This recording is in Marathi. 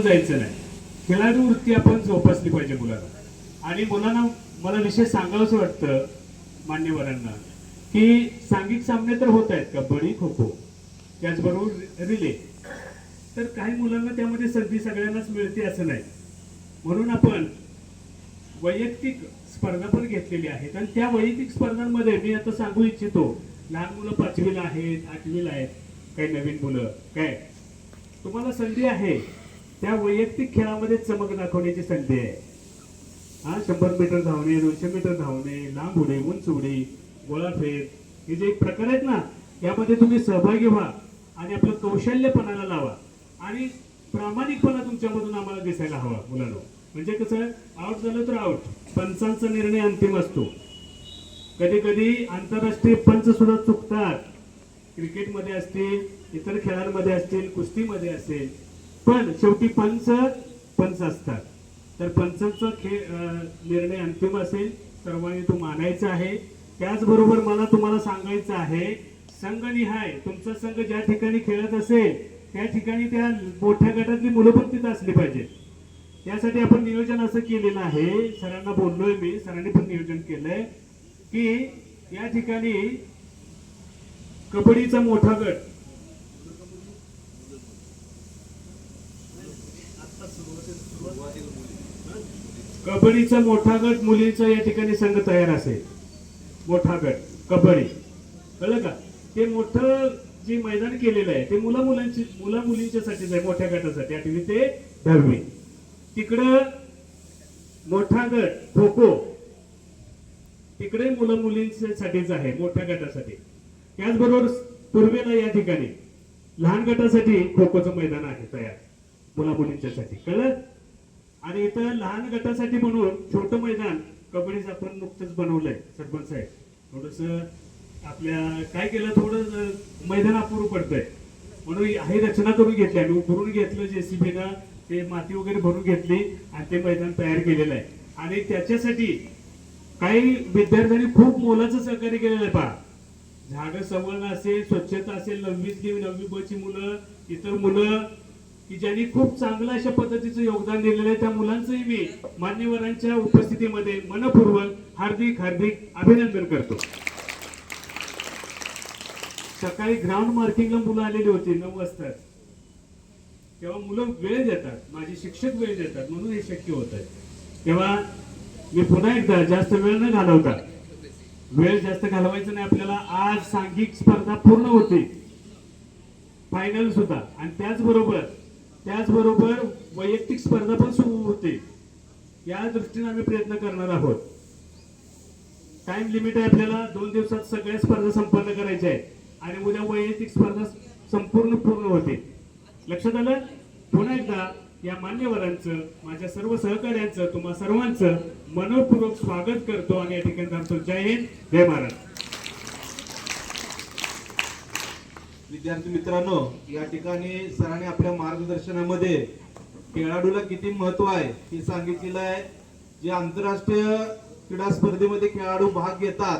जायचं नाही. खेळाडू वृत्ती आपण जोपासली पाहिजे मुलांना आणि मुलांना मला विशेष सांगावंसं वाटतं मान्यवरांना की सांघिक सामने तर होत आहेत कबड्डी खो खो त्याचबरोबर रिले. तर काही मुलांना त्यामध्ये संधी सगळ्यांनाच मिळते असं नाही. म्हणून आपण वैयक्तिक स्पर्धा पण घेतलेली आहेत. आणि त्या वैयक्तिक स्पर्धांमध्ये मी आता सांगू इच्छितो लहान मुलं पाचवीला आहेत आठवीला आहेत काही नवीन मुलं काय? तुम्हाला संधी आहे. त्या वैयक्तिक खेळामध्ये चमक दाखवण्याची संधी आहे. हा शंभर मीटर धावणे दोनशे मीटर धावणे लांब उडी उंच उडी गोळाफेर हे जे प्रकार आहेत ना यामध्ये तुम्ही सहभागी व्हा आणि आपलं कौशल्यपणाला लावा. आणि प्रामाणिकपणा तुमच्यामधून आम्हाला दिसायला हवा मुलांना. म्हणजे कसं आउट झालं तर आउट पंचांचा निर्णय अंतिम असतो. कधी कधी आंतरराष्ट्रीय पंच सुद्धा चुकतात. क्रिकेटमध्ये असतील इतर खेळांमध्ये असतील कुस्तीमध्ये असेल पण शेवटी पंच पंच असतात. तर पंचांचा खेळ निर्णय अंतिम असेल. सर्वांनी तो मानायचा आहे. त्याचबरोबर मला तुम्हाला सांगायचं आहे संघनिहाय तुमचा संघ ज्या ठिकाणी खेळत असेल त्या ठिकाणी त्या मोठ्या गटातली मुलं पण तिथं असली पाहिजे त्यासाठी आपण नियोजन असं केलेलं आहे. सरांना बोललोय मी सरांनी पण नियोजन केलंय की या ठिकाणी कबड्डीचा मोठा गट कबड्डीचा मोठा गट मुलींचा या ठिकाणी संघ तयार असेल. मोठा गट कबड्डी. कळलं का? ते मोठं जे मैदान केलेलं आहे ते मुला मुलांची मुला मुलींच्यासाठीच आहे मोठ्या गटासाठी. आठवी ते दहावी. तिकडं मोठा गट खो खो. तिकडे मुलं मुलींसाठीच आहे मोठ्या गटासाठी. त्याचबरोबर पूर्वेला या ठिकाणी लहान गटासाठी खो खोचं मैदान आहे तयार मुला मुलींच्यासाठी कळलं? आणि इथं लहान गटासाठी म्हणून छोटं मैदान कबड्डीचं आपण नुकतंच बनवलंय सरपंच साहेब. थोडस आपल्या काय केलं थोडं मैदान अपुरू पडतंय. म्हणून ही रचना करून घेतली आम्ही. उकरून घेतलं जेसीबीनं ते माती वगैरे भरून घेतली आणि ते मैदान तयार केलेलं आहे. आणि त्याच्यासाठी काही विद्यार्थ्यांनी खूप मोलाचं सहकार्य केलेलं आहे पहा. झाडं सवर्ण असेल स्वच्छता असेल नववीतली नववी बची मुलं इतर मुलं की ज्यांनी खूप चांगलं अशा पद्धतीचं योगदान दिलेलं आहे त्या मुलांचंही मी मान्यवरांच्या उपस्थितीमध्ये मनपूर्वक हार्दिक हार्दिक अभिनंदन करतो. सकाळी ग्राउंड मार्किंगला मुलं आलेली होती नऊ वाजता. तेव्हा मुलं वेळ देतात माझे शिक्षक वेळ देतात म्हणून हे शक्य होत आहे. तेव्हा मी पुन्हा एकदा जास्त वेळ न घालवता वेळ जास्त घालवायचा नाही आपल्याला आज सांघिक स्पर्धा पूर्ण होती. फायनल सुद्धा. आणि त्याचबरोबर त्याचबरोबर वैयक्तिक स्पर्धा पण सुरू होते. या दृष्टीने आम्ही प्रयत्न करणार आहोत. टाइम लिमिट आहे आपल्याला. दोन दिवसात सगळ्या स्पर्धा संपन्न करायच्या आहेत. आणि उद्या वैयक्तिक स्पर्धा संपूर्ण पूर्ण होते. लक्षात आलं? पुन्हा एकदा या मान्यवरांचं माझ्या सर्व सहकार्यांचं तुम्हा सर्वांचं मनपूर्वक स्वागत करतो आणि या ठिकाणी जय हिंद. जय महाराष्ट्र. विद्यार्थी मित्रांनो या ठिकाणी सरांनी आपल्या मार्गदर्शनामध्ये खेळाडूला किती महत्त्व आहे हे सांगितलेलं आहे. जे आंतरराष्ट्रीय क्रीडा स्पर्धेमध्ये खेळाडू भाग घेतात